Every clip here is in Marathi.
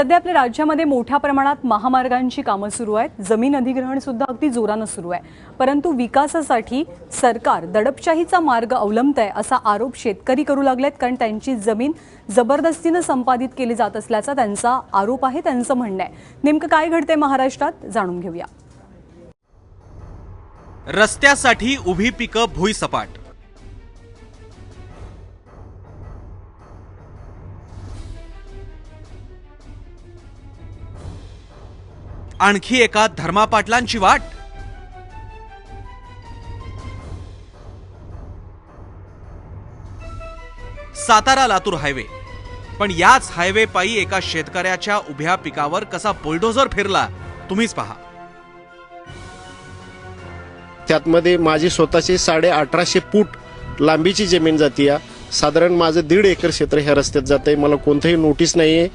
सध्या आपल्या राज्यामध्ये मोठ्या प्रमाणात महामार्गांची कामं सुरू आहेत. जमीन अधिग्रहण सुद्धा अगदी जोरानं सुरू आहे. परंतु विकासासाठी सरकार दडपशाहीचा मार्ग अवलंबत आहे असा आरोप शेतकरी करू लागलेत कारण त्यांची जमीन जबरदस्तीनं संपादित केली जात असल्याचा त्यांचा आरोप आहे त्यांचं म्हणणं आहे. नेमकं काय घडतंय महाराष्ट्रात जाणून घेऊया. रस्त्यासाठी उभी पिकं भुईसपाट. आणखी एका धर्मा पाटलांची वाट? सातारा लातूर हायवे. पण याच हायवे पायी एका शेतकऱ्याच्या उभ्या पिकावर कसा बुलडोझर फिरला तुम्हीच पहा. त्यातमध्ये माझी स्वतःची साडे अठराशे फूट लांबीची जमीन जाते या साधारण माझं दीड एकर क्षेत्र ह्या रस्त्यात जात आहे मला कोणतंही नोटीस नाही आहे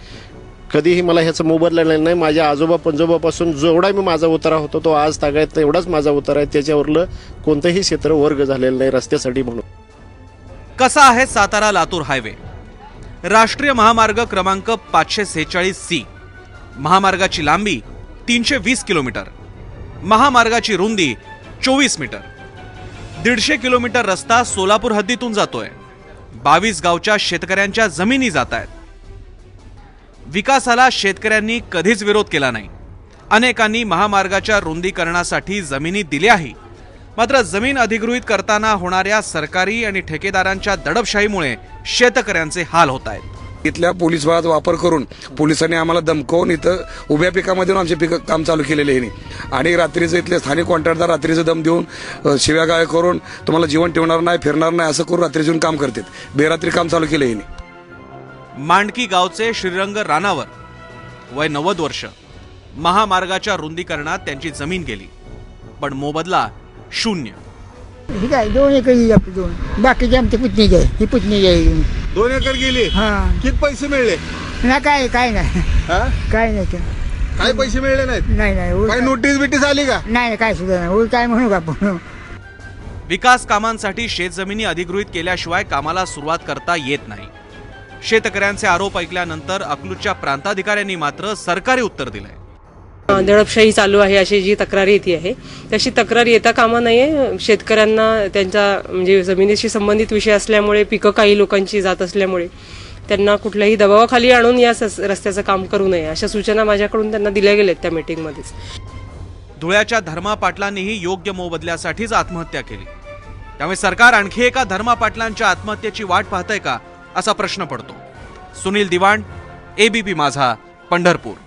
कधीही मला ह्याचं मोबदला नाही. माझ्या आजोबा पंजोबापासून जेवढा मी माझा उतारा होतो तो आज तागायत एवढाच माझा उतारा आहे. त्याच्यावरलं कोणतंही क्षेत्र वर्ग झालेलं नाही रस्त्यासाठी म्हणून. कसा आहे सातारा लातूर हायवे? राष्ट्रीय महामार्ग क्रमांक पाचशे सेहेचाळीस सी. महामार्गाची लांबी तीनशे वीस किलोमीटर. महामार्गाची रुंदी चोवीस मीटर. दीडशे किलोमीटर रस्ता सोलापूर हद्दीतून जातोय. बावीस गावच्या शेतकऱ्यांच्या जमिनी जात आहेत विकासाला शेतकऱ्यांनी कधीच विरोध केला नाही. अनेकांनी महामार्गाच्या रुंदीकरणासाठी जमिनी दिल्याही मात्र जमीन अधिगृहित करताना होणाऱ्या सरकारी आणि ठेकेदारांच्या दडपशाहीमुळे शेतकऱ्यांचे हाल होत आहेत. इथल्या पोलीस बळाचा वापर करून पोलिसांनी आम्हाला दमकवून इथं उभ्या पिकामध्ये येऊन आमचे पिकं काम चालू केलेले आहे. आणि रात्रीचं इथले स्थानिक कॉन्ट्रॅक्टदार रात्रीचं दम देऊन शिव्या गाय करून तुम्हाला जीवन ठेवणार नाही फिरणार नाही असं करून रात्री काम करतात. बेरात्री काम चालू केलं आहे. मांडकी गावचे श्रीरंग राणावर वय नव्वद वर्ष. महामार्गाच्या रुंदीकरणात त्यांची जमीन गेली पण मोबदला शून्य. ही काय दोन एकर ही आपली दोन. बाकीची आमची पुतणी आहे ही पुतणी आहे दोन एकर गेली? हा. किती पैसे मिळले? ना काय काय नाही. हा? काय नाही ते. काय पैसे मिळले नाहीत? नाही नाही काय नोटीस बिटीस आली का? नाही नाही, काय सुद्धा नाही. उलट काय म्हणू का आपण? विकास कामांसाठी शेतजमिनी अधिगृहित केल्याशिवाय कामाला सुरुवात करता येत नाही. शेतकऱ्यांचे आरोप ऐकल्यानंतर अकलूजच्या प्रांताधिकाऱ्यांनी मात्र सरकारी उत्तर दिलंय. दडपशाही चालू आहे अशी जी तक्रार येते आहे तशी तक्रार येता कामा नये. शेतकऱ्यांना त्यांच्या म्हणजे जमिनीशी संबंधित विषय असल्यामुळे पिकं काही लोकांची जात असल्यामुळे त्यांना कुठल्याही दबावाखाली आणून या रस्त्याचं काम करू नये अशा सूचना माझ्याकडून त्यांना दिल्या गेल्यात त्या मीटिंगमध्येच. धुळ्याच्या धर्मा पाटलांनीही योग्य मोबदल्यासाठीच आत्महत्या केली. त्यामुळे सरकार आणखी एका धर्मा पाटलांच्या आत्महत्येची वाट पाहतंय का? असा प्रश्न पडतो. सुनील दिवाण एबीपी माझा पंढरपूर.